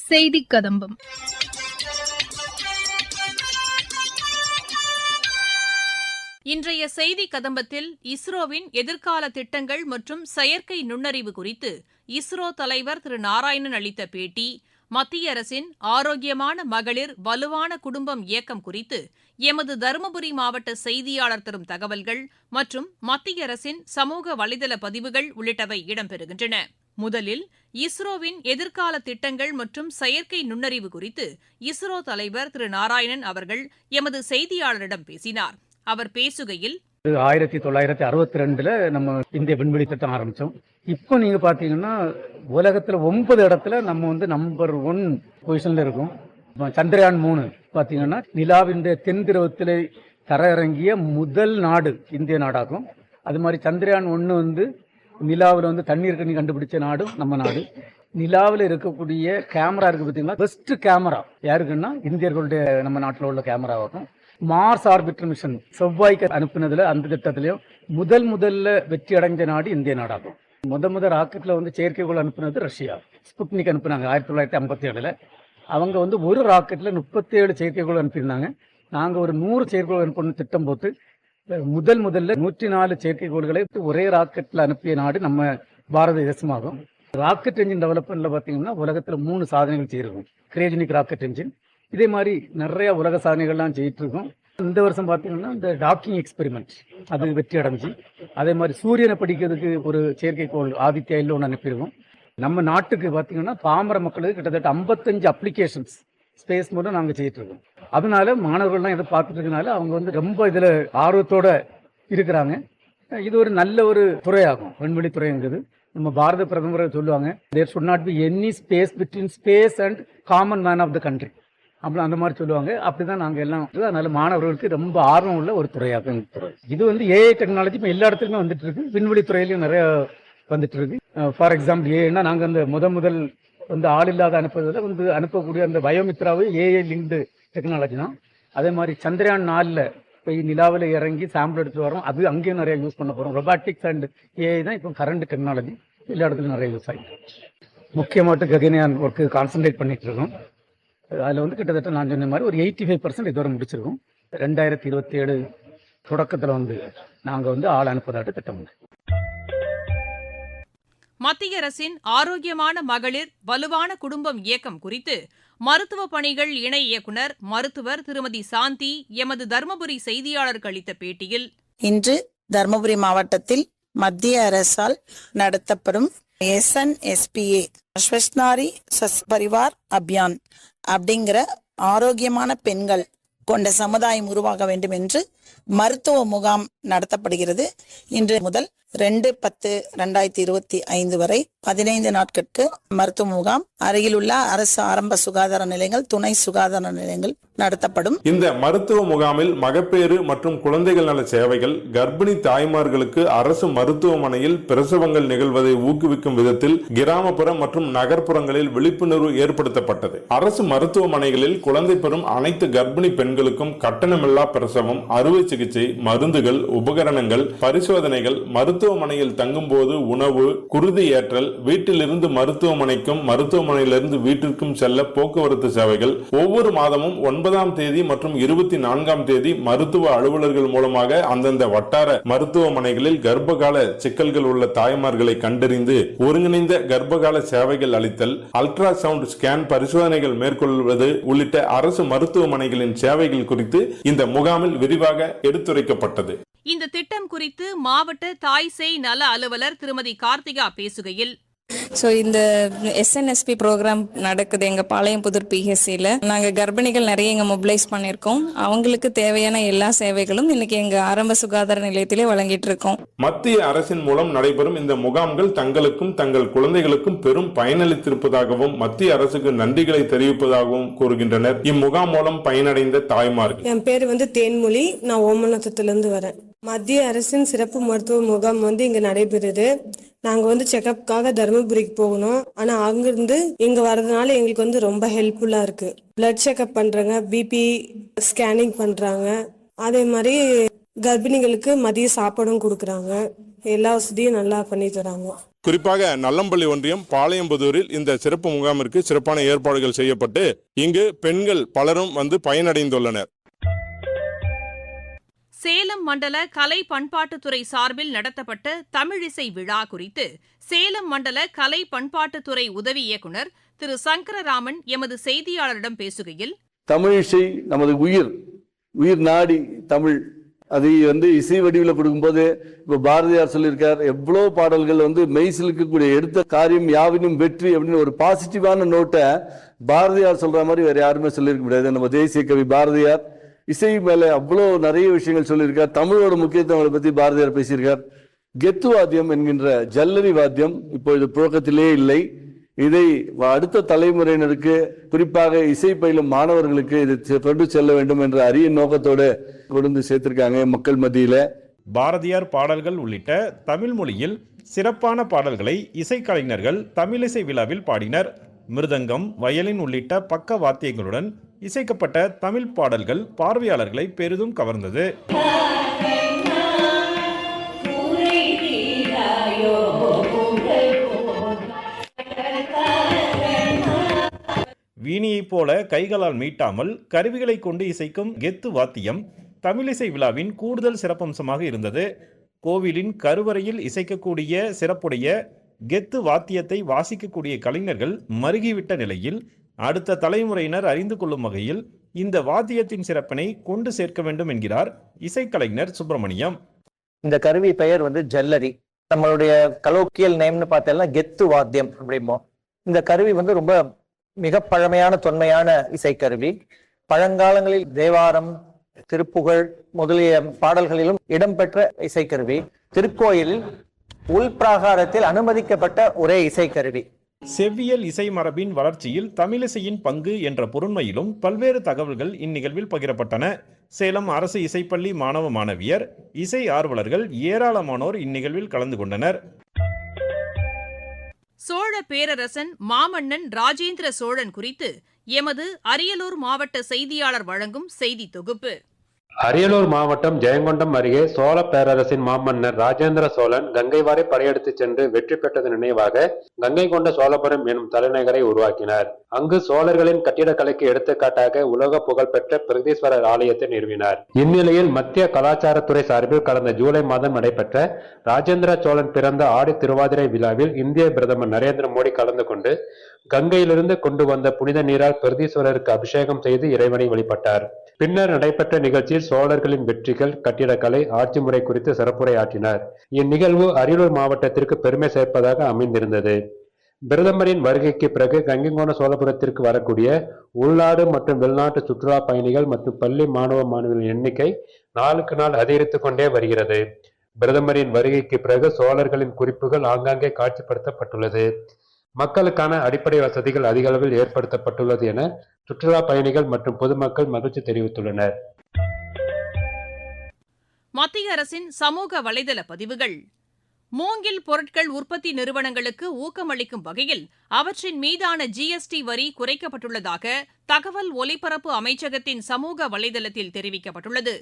செய்தி கதம்பம் இன்றைய செய்தி கதம்பத்தில் இஸ்ரோவின் எதிர்கால திட்டங்கள் மற்றும் செயற்கை நுண்ணறிவு குறித்து இஸ்ரோ தலைவர் திரு நாராயணன் அளித்த பேட்டி மத்திய அரசின் ஆரோக்கியமான மகளிர் வலுவான குடும்பம் இயக்கம் குறித்து எமது தருமபுரி மாவட்ட செய்தியாளர் தரும் தகவல்கள் மற்றும் மத்திய அரசின் சமூக வலைதள பதிவுகள் உள்ளிட்டவை இடம்பெறுகின்றன. முதலில் இஸ்ரோவின் எதிர்கால திட்டங்கள் மற்றும் செயற்கை நுண்ணறிவு குறித்து இஸ்ரோ தலைவர் திரு நாராயணன் அவர்கள் எமது செய்தியாளரிடம் பேசினார். அவர் பேசுகையில் ஆயிரத்தி தொள்ளாயிரத்தி அறுபத்தி ரெண்டுல நம்ம இந்திய விண்வெளி திட்டம் ஆரம்பிச்சோம். இப்போ நீங்க பாத்தீங்கன்னா உலகத்துல ஒன்பது இடத்துல நம்ம வந்து நம்பர் ஒன் பொசிஷன்ல இருக்கோம். இப்போ சந்திரயான் மூணு பாத்தீங்கன்னா நிலாவின் தென் திரவத்தில் தரையிறங்கிய முதல் நாடு இந்திய நாடாகும். அது மாதிரி சந்திரயான் ஒன்று வந்து நிலாவில் வந்து தண்ணீர் கண்ணி கண்டுபிடிச்ச நாடும் நம்ம நாடு. நிலாவில் இருக்கக்கூடிய கேமரா இருக்கு பார்த்தீங்களா? பெஸ்ட் கேமரா யாருக்குன்னா? இந்தியர்களுடைய நம்ம நாட்டில் உள்ள கேமராவாகும் மார்ஸ் ஆர்பிட்டர் மிஷன் செவ்வாய்க்கு அனுப்பினதில் அந்த திட்டத்திலையும் முதல் முதல்ல வெற்றி அடைஞ்ச நாடு இந்திய நாடாகும். முத முத ராக்கெட்டில் வந்து செயற்கைக்கோள் அனுப்புனது ரஷ்யா. ஸ்புட்னிக் அனுப்புனாங்க ஆயிரத்தி தொள்ளாயிரத்தி ஐம்பத்தி ஏழில். அவங்க வந்து ஒரு ராக்கெட்டில் முப்பத்தி ஏழு செயற்கைக்கோள் அனுப்பியிருந்தாங்க. நாங்கள் ஒரு நூறு செயற்கைக்கோள் அனுப்பணும் திட்டம் போட்டு முதல் முதல்ல நூற்றி நாலு செயற்கைக்கோள்களை ஒரே ராக்கெட்ல அனுப்பிய நாடு நம்ம பாரத தேசமாகும். ராக்கெட் என்ஜின் டெவலப்மெண்ட்ல பாத்தீங்கன்னா உலகத்துல மூணு சாதனைகள் செய்யிருக்கோம் கிரேஜினிக் ராக்கெட் என்ஜின் இதே மாதிரி நிறைய உலக சாதனைகள்லாம் செய்யிட்டு இருக்கோம் இந்த வருஷம் பார்த்தீங்கன்னா இந்த டாக்கிங் எக்ஸ்பெரிமெண்ட் அது வெற்றி அடைஞ்சு அதே மாதிரி சூரியனை படிக்கிறதுக்கு ஒரு செயற்கைக்கோள் ஆதித்யா இல்லை ஒன்று அனுப்பியிருக்கோம். நம்ம நாட்டுக்கு பார்த்தீங்கன்னா பாமர மக்களுக்கு கிட்டத்தட்ட ஐம்பத்தஞ்சு அப்ளிகேஷன்ஸ் ஸ்பேஸ் மூலம் நாங்கள் செய்யிட்டு இருக்கோம். அதனால மாணவர்கள்லாம் இதை பார்த்துட்டு இருக்கனால அவங்க வந்து ரொம்ப இதில் ஆர்வத்தோட இருக்கிறாங்க. இது ஒரு நல்ல ஒரு துறையாகும் விண்வெளி துறைங்கிறது. நம்ம பாரத பிரதமர் சொல்லுவாங்க there should not be any space between space and common man of the country அப்படி அந்த மாதிரி சொல்லுவாங்க. அப்படி தான் நாங்கள் எல்லாம் அதனால மாணவர்களுக்கு ரொம்ப ஆர்வம் உள்ள ஒரு துறையாகும் துறை. இது வந்து ஏஐ டெக்னாலஜி இப்போ எல்லா இடத்துலையுமே வந்துட்டு இருக்கு. விண்வெளி துறையிலையும் நிறைய வந்துட்டு இருக்கு. ஃபார் எக்ஸாம்பிள் ஏன்னா நாங்கள் அந்த முத முதல் வந்து ஆள் இல்லாத அனுப்புறதுல வந்து அனுப்பக்கூடிய அந்த பயோமித்ராவே ஏஐ லிங்க்டு டெக்னாலஜி தான். அதே மாதிரி சந்திரயான் நாலில் போய் நிலாவில் இறங்கி சாம்பிள் எடுத்துட்டு வரோம் அது அங்கேயும் நிறையா யூஸ் பண்ண போகிறோம் ரொபாட்டிக்ஸ் அண்ட் ஏஐ தான் இப்போ கரண்ட் டெக்னாலஜி எல்லா இடத்துலையும் நிறைய யூஸ் ஆகிட்டு முக்கியமாட்டு ககனியான் ஒர்க்கு கான்சன்ட்ரேட் பண்ணிகிட்டு இருக்கோம். அதில் வந்து கிட்டத்தட்ட நான் சொன்ன மாதிரி ஒரு எயிட்டி ஃபைவ் பர்சன்ட் இதுவரை முடிச்சிருக்கோம். ரெண்டாயிரத்தி இருபத்தி ஏழு தொடக்கத்தில் வந்து நாங்கள் வந்து ஆள் அனுப்புவதாட்டு திட்டம் மத்திய அரசின் ஆரோக்கியமான மகளிர் வலுவான குடும்பம் இயக்கம் குறித்து மருத்துவ பணிகள் இணை இயக்குநர் மருத்துவர் திருமதி சாந்தி எமது தருமபுரி செய்தியாளருக்கு அளித்த பேட்டியில் இன்று தருமபுரி மாவட்டத்தில் மத்திய அரசால் நடத்தப்படும் எஸ்என்எஸ்பிஏ அஸ்வஸ்னாரி சஸ் பரிவார் அபியான் அப்படிங்கிற ஆரோக்கியமான பெண்கள் கொண்ட சமுதாயம் உருவாக வேண்டும் என்று மருத்துவ முகாம் நடத்தப்படுகிறது. இன்று முதல் ரெண்டு பத்து ரெண்டாயிரத்தி இருபத்தி ஐந்து வரை பதினைந்து நாட்களுக்கு மருத்துவ முகாம். அருகில் உள்ள அரசு ஆரம்ப சுகாதார நிலையங்கள் துணை சுகாதார நிலையங்கள் நடத்தப்படும். இந்த மருத்துவ முகாமில் மகப்பேறு மற்றும் குழந்தைகள் நல சேவைகள் கர்ப்பிணி தாய்மார்களுக்கு அரசு மருத்துவமனையில் பிரசவங்கள் நிகழ்வதை ஊக்குவிக்கும் விதத்தில் கிராமப்புற மற்றும் நகர்ப்புறங்களில் விழிப்புணர்வு ஏற்படுத்தப்பட்டது. அரசு மருத்துவமனைகளில் குழந்தை பெறும் அனைத்து கர்ப்பிணி பெண்களுக்கும் கட்டணமில்லா பிரசவம் அறுவை சிகிச்சை மருந்துகள் உபகரணங்கள் பரிசோதனைகள் மருத்துவ மருத்துவமனையில் தங்கும்போது உணவு குருதி ஏற்றல் வீட்டிலிருந்து மருத்துவமனைக்கும் மருத்துவமனையிலிருந்து வீட்டிற்கும் செல்ல போக்குவரத்து சேவைகள். ஒவ்வொரு மாதமும் ஒன்பதாம் தேதி மற்றும் இருபத்தி நான்காம் தேதி மருத்துவ அலுவலர்கள் மூலமாக அந்தந்த வட்டார மருத்துவமனைகளில் கர்ப்பகால சிக்கல்கள் உள்ள தாய்மார்களை கண்டறிந்து ஒருங்கிணைந்த கர்ப்பகால சேவைகள் அளித்தல் அல்ட்ரா சவுண்ட் ஸ்கேன் பரிசோதனைகள் மேற்கொள்வது உள்ளிட்ட அரசு மருத்துவமனைகளின் சேவைகள் குறித்து இந்த முகாமில் விரிவாக எடுத்துரைக்கப்பட்டது. இந்த திட்டம் குறித்து மாவட்ட தாய் சேய் நல அலுவலர் திருமதி கார்த்திகா பேசுகையில். ஸோ இந்த எஸ்என்எஸ்பி ப்ரோக்ராம் நடக்குது எங்கள் பாளையம் புதூர் பிஹெச்சியில் நாங்கள் கர்ப்பிணிகள் நிறைய இங்கே மொபிலைஸ் பண்ணியிருக்கோம் அவங்களுக்கு தேவையான எல்லா சேவைகளும் இன்னைக்கு எங்கள் ஆரம்ப சுகாதார நிலையத்திலே வழங்கிட்டு இருக்கோம். மத்திய அரசின் மூலம் நடைபெறும் இந்த முகாம்கள் தங்களுக்கும் தங்கள் குழந்தைகளுக்கும் பெரும் பயனளித்திருப்பதாகவும் மத்திய அரசுக்கு நன்றிகளை தெரிவிப்பதாகவும் கூறுகின்றனர். இம்முகாம் மூலம் பயனடைந்த தாய்மார்கள். என் பேர் வந்து தேன்மொழி. நான் ஓமநத்தத்துலேருந்து வரேன். மத்திய அரசின் சிறப்பு மருத்துவ முகாம் வந்து இங்க நடைபெறுது. நாங்க வந்து செக்அப்காக தருமபுரிக்கு போகணும். ஆனா அங்கிருந்து இங்க வர்றதுனால எங்களுக்கு வந்து ரொம்ப ஹெல்ப்ஃபுல்லா இருக்கு. பிளட் செக்அப் பண்றாங்க பிபி ஸ்கேனிங் பண்றாங்க. அதே மாதிரி கர்ப்பிணிகளுக்கு மதிய சாப்பாடும் கொடுக்குறாங்க. எல்லா வசதியும் நல்லா பண்ணி தராங்க. குறிப்பாக நல்லம்பள்ளி ஒன்றியம் பாளையம்புதூரில் இந்த சிறப்பு முகாமிற்கு சிறப்பான ஏற்பாடுகள் செய்யப்பட்டு இங்கு பெண்கள் பலரும் வந்து பயனடைந்துள்ளனர். சேலம் மண்டல கலை பண்பாட்டுத்துறை சார்பில் நடத்தப்பட்ட தமிழிசை விழா குறித்து சேலம் மண்டல கலை பண்பாட்டுத்துறை உதவி இயக்குநர் திரு சங்கரராமன் எமது செய்தியாளரிடம் பேசுகையில் தமிழிசை நமது உயிர் உயிர் நாடி தமிழ். அதை வந்து இசை வடிவில் கொடுக்கும்போது இப்போ பாரதியார் சொல்லியிருக்கார் எவ்வளோ பாடல்கள் வந்து மெய்சிலுக்கக்கூடிய எடுத்த காரியம் யாவினும் வெற்றி அப்படின்னு ஒரு பாசிட்டிவான நோட்டை பாரதியார் சொல்ற மாதிரி வேற யாருமே சொல்லியிருக்க முடியாது. நம்ம தேசிய கவி பாரதியார் இசை மேலே அவ்வளோ நிறைய விஷயங்கள் சொல்லியிருக்கார். தமிழோட முக்கியத்துவங்களை பற்றி பாரதியார் பேசியிருக்கார். கெத்து வாத்தியம் என்கின்ற ஜல்லரி வாத்தியம் இப்பொழுது புழக்கத்திலே இல்லை. இதை அடுத்த தலைமுறையினருக்கு குறிப்பாக இசை பயிலும் மாணவர்களுக்கு இது செ- கொண்டு செல்ல வேண்டும் என்ற அரிய நோக்கத்தோடு கொண்டு வந்து சேர்த்திருக்காங்க மக்கள் மத்தியில. பாரதியார் பாடல்கள் உள்ளிட்ட தமிழ் மொழியில் சிறப்பான பாடல்களை இசைக்கலைஞர்கள் தமிழிசை விழாவில் பாடினர். மிருதங்கம் வயலின் உள்ளிட்ட பக்க வாத்தியங்களுடன் இசைக்கப்பட்ட தமிழ் பாடல்கள் பார்வையாளர்களை பெரிதும் கவர்ந்தது. வீணியைப் போல கைகளால் மீட்டாமல் கருவிகளை கொண்டு இசைக்கும் கெத்து வாத்தியம் தமிழிசை விழாவின் கூடுதல் சிறப்பம்சமாக இருந்தது. கோவிலின் கருவறையில் இசைக்கக்கூடிய சிறப்புடைய கெத்து வாத்தியத்தை வாசிக்கக்கூடிய கலைஞர்கள் மருகிவிட்ட நிலையில் அடுத்த தலைமுறையினர் அறிந்து கொள்ளும் வகையில் இந்த வாத்தியத்தின் சிறப்பினை கொண்டு சேர்க்க வேண்டும் என்கிறார் இசைக்கலைஞர் சுப்பிரமணியம். இந்த கருவி பெயர் வந்து ஜல்லரி. நம்மளுடைய கலோக்கியல் நேம்னு பார்த்தோம்னா கெத்து வாத்தியம் அப்படிம்போம். இந்த கருவி வந்து ரொம்ப மிக பழமையான தொன்மையான இசைக்கருவி. பழங்காலங்களில் தேவாரம் திருப்புகழ் முதலிய பாடல்களிலும் இடம்பெற்ற இசைக்கருவி. திருக்கோயிலில் உள்பிராகாரத்தில் அனுமதிக்கப்பட்ட ஒரே இசைக்கருவி. செவ்வியல் இசை மரபின் வளர்ச்சியில் தமிழிசையின் பங்கு என்ற பொருண்மையிலும் பல்வேறு தகவல்கள் இந்நிகழ்வில் பகிரப்பட்டன. சேலம் அரசு இசைப்பள்ளி மாணவ மாணவியர் இசை ஆர்வலர்கள் ஏராளமானோர் இந்நிகழ்வில் கலந்து கொண்டனர். சோழ பேரரசன் மாமன்னன் ராஜேந்திர சோழன் குறித்து எமது அரியலூர் மாவட்ட செய்தியாளர் வழங்கும் செய்தி தொகுப்பு. அரியலூர் மாவட்டம் ஜெயங்கொண்டம் அருகே சோழ பேரரசின் மாமன்னர் ராஜேந்திர சோழன் கங்கை வரை படையெடுத்துச் சென்று வெற்றி பெற்றது நினைவாக கங்கை கொண்ட சோழபுரம் எனும் தலைநகரை உருவாக்கினார். அங்கு சோழர்களின் கட்டிடக்கலைக்கு எடுத்துக்காட்டாக உலக புகழ்பெற்ற பிரகதீஸ்வரர் ஆலயத்தை நிறுவினார். இந்நிலையில் மத்திய கலாச்சாரத்துறை சார்பில் கடந்த ஜூலை மாதம் நடைபெற்ற ராஜேந்திர சோழன் பிறந்த ஆடி திருவாதிரை விழாவில் இந்திய பிரதமர் நரேந்திர மோடி கலந்து கொண்டு கங்கையிலிருந்து கொண்டு வந்த புனித நீரால் பிரதீஸ்வரருக்கு அபிஷேகம் செய்து இறைவனை வழிபட்டார். பின்னர் நடைபெற்ற நிகழ்ச்சியில் சோழர்களின் வெற்றிகள் கட்டிடக்கலை ஆட்சி முறை குறித்து சிறப்புரை ஆற்றினார் இந்நிகழ்வு அரியலூர் மாவட்டத்திற்கு பெருமை சேர்ப்பதாக அமைந்திருந்தது. பிரதமரின் வருகைக்கு பிறகு கங்கைகோண சோழபுரத்திற்கு வரக்கூடிய உள்நாடு மற்றும் வெளிநாட்டு சுற்றுலா பயணிகள் மற்றும் பள்ளி மாணவ மாணவிகளின் எண்ணிக்கை நாளுக்கு நாள் அதிகரித்துக் கொண்டே வருகிறது. பிரதமரின் வருகைக்கு பிறகு சோழர்களின் குறிப்புகள் ஆங்காங்கே காட்சிப்படுத்தப்பட்டுள்ளது. மக்களுக்கான அடிப்படை வசதிகள் அதிக அளவில் ஏற்படுத்தப்பட்டுள்ளது என சுற்றுலா பயணிகள் மற்றும் பொதுமக்கள் மகிழ்ச்சி தெரிவித்துள்ளனர். மத்திய அரசின் சமூக வலைதள பதிவுகள். மூங்கில் பொருட்கள் உற்பத்தி நிறுவனங்களுக்கு ஊக்கமளிக்கும் வகையில் அவற்றின் மீதான ஜிஎஸ்டி வரி குறைக்கப்பட்டுள்ளதாக தகவல் ஒலிபரப்பு அமைச்சகத்தின் சமூக வலைதளத்தில் தெரிவிக்கப்பட்டுள்ளது.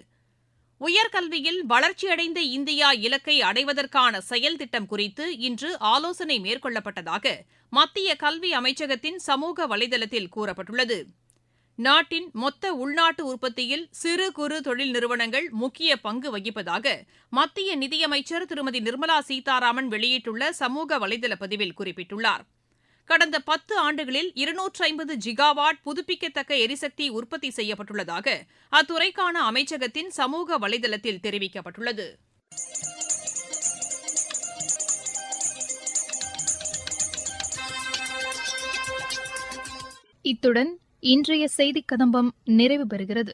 உயர்கல்வியில் வளர்ச்சியடைந்த இந்தியா இலக்கை அடைவதற்கான செயல் திட்டம் குறித்து இன்று ஆலோசனை மேற்கொள்ளப்பட்டதாக மத்திய கல்வி அமைச்சகத்தின் சமூக வலைதளத்தில் கூறப்பட்டுள்ளது. நாட்டின் மொத்த உள்நாட்டு உற்பத்தியில் சிறு குறு தொழில் நிறுவனங்கள் முக்கிய பங்கு வகிப்பதாக மத்திய நிதியமைச்சர் திருமதி நிர்மலா சீதாராமன் வெளியிட்டுள்ள சமூக வலைதள பதிவில் குறிப்பிட்டுள்ளார். கடந்த பத்து ஆண்டுகளில் இருநூற்று ஐம்பது ஜிகாவாட் புதுப்பிக்கத்தக்க எரிசக்தி உற்பத்தி செய்யப்பட்டுள்ளதாக அத்துறைக்கான அமைச்சகத்தின் சமூக வலைதளத்தில் தெரிவிக்கப்பட்டுள்ளது. இத்துடன் இன்றைய செய்திக் கதம்பம் நிறைவு பெறுகிறது.